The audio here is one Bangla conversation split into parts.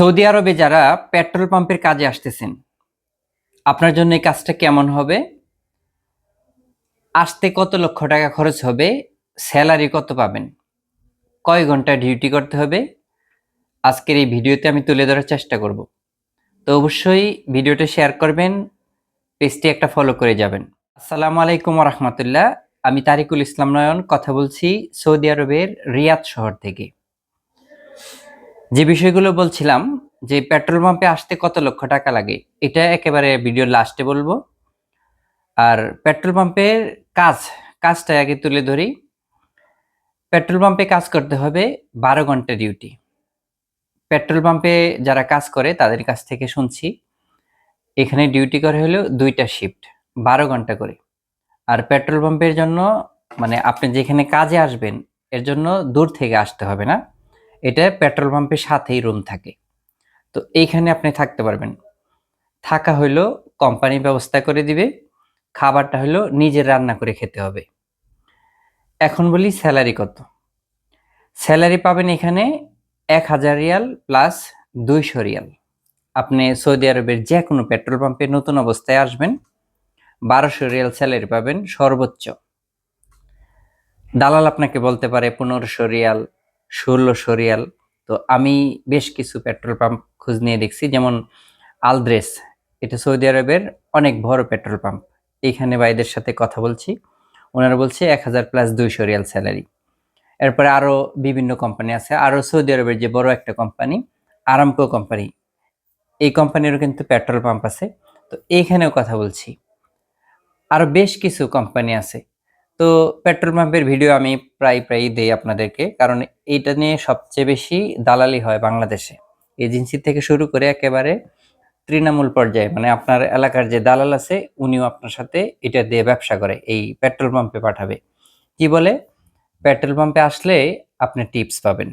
সৌদি আরবে যারা পেট্রোল পাম্পের কাজে আসতেছেন, আপনার জন্য এই কাজটা কেমন হবে? আসতে কত লক্ষ টাকা খরচ হবে? স্যালারি কত পাবেন? কয় ঘণ্টা ডিউটি করতে হবে? আজকের এই ভিডিওতে আমি তুলে ধরার চেষ্টা করব। তো অবশ্যই ভিডিওটা শেয়ার করবেন, পেজটি একটা ফলো করে যাবেন। আসসালামু আলাইকুম রহমতুল্লাহ। আমি তারিকুল ইসলাম নয়ন, কথা বলছি সৌদি আরবের রিয়াদ শহর থেকে। যে বিষয়গুলো বলছিলাম, যে পেট্রোল পাম্পে আসতে কত লক্ষ টাকা লাগে, এটা একেবারে ভিডিওর লাস্টে বলব। আর পেট্রোল পাম্পের কাজ কাজটা আগে তুলে ধরি। পেট্রোল পাম্পে কাজ করতে হবে বারো ঘণ্টা ডিউটি। পেট্রোল পাম্পে যারা কাজ করে, তাদের কাছ থেকে শুনছি, এখানে ডিউটি করে হলো দুইটা শিফট, বারো ঘণ্টা করে। আর পেট্রোল পাম্পের জন্য মানে আপনি যেখানে কাজে আসবেন, এর জন্য দূর থেকে আসতে হবে না। এটা পেট্রোল পাম্পের সাথেই রুম থাকে। তো এইখানে আপনি থাকতে পারবেন। থাকা হইল কোম্পানি ব্যবস্থা করে দিবে, খাবারটা হলো নিজের রান্না করে খেতে হবে। এখন বলি স্যালারি কত? স্যালারি পাবেন এখানে এক হাজার রিয়াল প্লাস দুইশো রিয়াল। আপনি সৌদি আরবের যে কোনো পেট্রোল পাম্পে নতুন অবস্থায় আসবেন, বারোশো রিয়াল স্যালারি পাবেন সর্বোচ্চ। দালাল আপনাকে বলতে পারে পনেরোশো রিয়াল ষোলোশো রিয়াল তো আমি বেশ কিছু পেট্রোল পাম্প খোঁজ নিয়ে দেখছি, যেমন আলদ্রেস, এটা সৌদি আরবের অনেক বড় পেট্রোল পাম্প। এইখানে ভাইদের সাথে কথা বলছি। ওনারা বলছে এক হাজার প্লাস দুইশো রিয়াল স্যালারি। এরপরে আরও বিভিন্ন কোম্পানি আছে। আরও সৌদি আরবের যে বড় একটা কোম্পানি, আরামকো কোম্পানি, এই কোম্পানিরও কিন্তু পেট্রোল পাম্প আছে। তো এইখানেও কথা বলছি। আরও বেশ কিছু কোম্পানি আছে। তো পেট্রোল পাম্পের ভিডিও আমি প্রায় প্রায় দেই আপনাদেরকে, কারণ এইটা নিয়ে সবচেয়ে বেশি দালালি হয় বাংলাদেশে। এজেন্সি থেকে শুরু করে একেবারে তৃণমূল পর্যায়ে মানে আপনার এলাকার যে দালাল আছে, উনিও আপনার সাথে এটা দিয়ে ব্যবসা করে, এই পেট্রোল পাম্পে পাঠাবে। কি বলে? পেট্রোল পাম্পে আসলে আপনি টিপস পাবেন।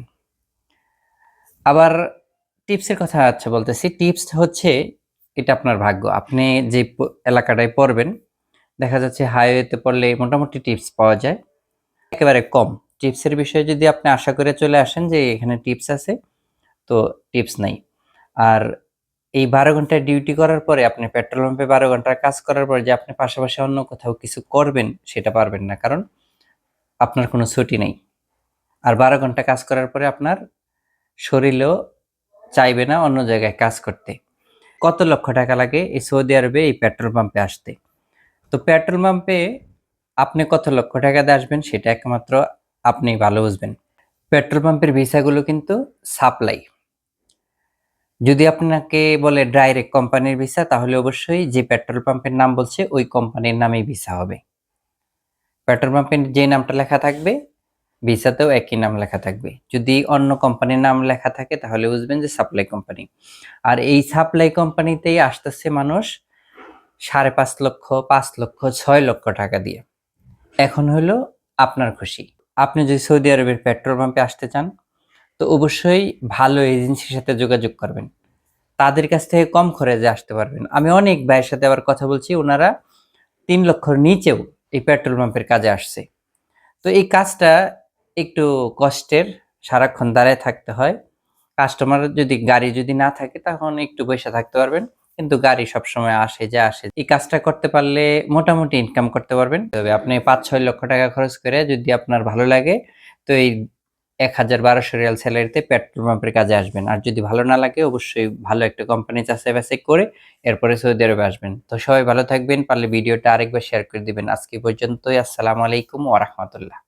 আবার টিপসের কথা আচ্ছা বলতেছি টিপস হচ্ছে, এটা আপনার ভাগ্য। আপনি যে এলাকাটায় পড়বেন দেখা যাচ্ছে হাইওয়েতে পড়লে মোটামুটি টিপস পাওয়া যায়। একেবারে কম। টিপসের বিষয়ে যদি আপনি আশা করে চলে আসেন যে এখানে টিপস আছে, তো টিপস নাই। আর এই বারো ঘন্টায় ডিউটি করার পরে আপনি পেট্রোল পাম্পে বারো ঘণ্টার কাজ করার পরে যে আপনি পাশাপাশি অন্য কোথাও কিছু করবেন, সেটা পারবেন না। কারণ আপনার কোনো ছুটি নেই। আর বারো ঘণ্টা কাজ করার পরে আপনার শরীরও চাইবে না অন্য জায়গায় কাজ করতে। কত লক্ষ টাকা লাগে এই সৌদি আরবে এই পেট্রোল পাম্পে আসতে? তো পেট্রোল পাম্পে আপনি কত লক্ষ টাকা দিয়ে আসবেন সেটা একমাত্র আপনি ভালো বুঝবেন। পেট্রোল পাম্পের ভিসাগুলো কিন্তু সাপ্লাই। যদি আপনাকে বলে ডাইরেক্ট কোম্পানির ভিসা, তাহলে অবশ্যই যে পেট্রোল পাম্পের নাম বলছে, ওই কোম্পানির নামেই ভিসা হবে। পেট্রোল পাম্পের যে নামটা লেখা থাকবে, ভিসাতেও একই নাম লেখা থাকবে। যদি অন্য কোম্পানির নাম লেখা থাকে, তাহলে বুঝবেন যে সাপ্লাই কোম্পানি আর এই সাপ্লাই কোম্পানিতেই আসতেছে মানুষ সাড়ে পাঁচ লক্ষ পাঁচ লক্ষ, ছয় লক্ষ টাকা দিয়ে। এখন হলো আপনার খুশি। আপনি যদি সৌদি আরবের পেট্রোল পাম্পে আসতে চান, তো অবশ্যই ভালো এজেন্সির সাথে যোগাযোগ করবেন। তাদের কাছ থেকে কম খরচে আসতে পারবেন। আমি অনেক ভাইয়ের সাথে আবার কথা বলছি, ওনারা তিন লক্ষর নিচেও এই পেট্রোল পাম্পের কাজে আসছে। তো এই কাজটা একটু কষ্টের, সারাক্ষণ দাঁড়ায় থাকতে হয়। কাস্টমার যদি, গাড়ি যদি না থাকে, তখন একটু পয়সা থাকতে পারবেন। কিন্তু গাড়ি সবসময় আসে যা আসে। এই কাজটা করতে পারলে মোটামুটি ইনকাম করতে পারবেন। তবে আপনি পাঁচ ছয় লক্ষ টাকা খরচ করে যদি আপনার ভালো লাগে, তো এই এক হাজার বারোশো রিয়াল স্যালারিতে পেট্রোল পাম্পের কাজে আসবেন। আর যদি ভালো না লাগে, অবশ্যই ভালো একটা কোম্পানি চাষে বাছাই করে এরপরে সৌদি আরবে আসবেন। তো সবাই ভালো থাকবেন, পারলে ভিডিওটা আরেকবার শেয়ার করে দিবেন। আজকে পর্যন্তই, আসসালামু আলাইকুম ওরহমতুল্লাহ